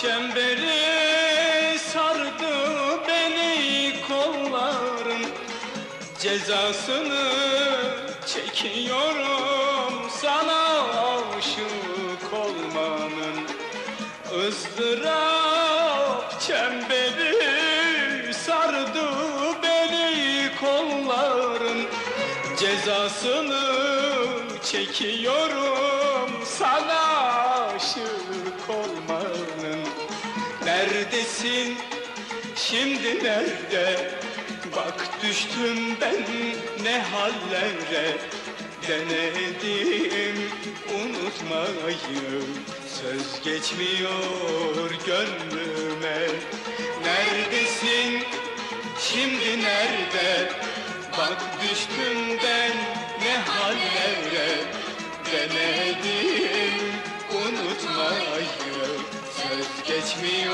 çemberi sardı beni kolların Cezasını çekiyorum sana aşık olmanın. Izdırap çemberi sardı beni kolların Cezasını çekiyorum sana Neredesin? Şimdi nerede? Bak düştüm ben ne hallere. Denedim unutmayı Söz geçmiyor gönlüme. Neredesin? Şimdi nerede? Bak düştüm ben ne hallere. Denedim unutmayı Söz geçmiyor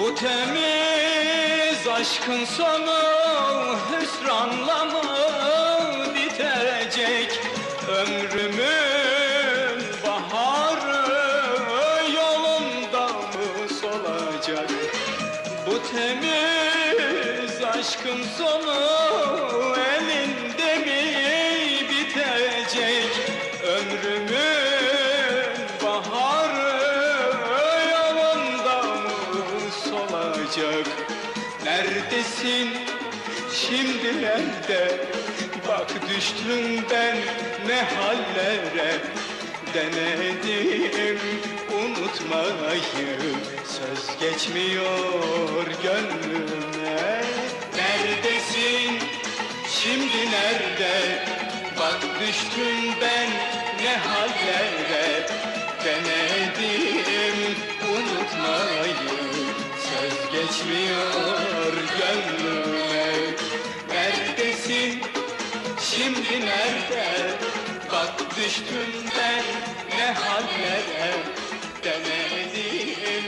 Bu temiz aşkın sonu hüsranla mı bitecek? Ömrümün baharı yolunda mı solacak? Bu temiz aşkın sonu solacak? Neredesin şimdi nerede? Bak düştüm ben ne hallere Denedim unutmayı Söz geçmiyor gönlüme Neredesin şimdi nerede? Bak düştüm ben Düştüm ben ne hallere denedim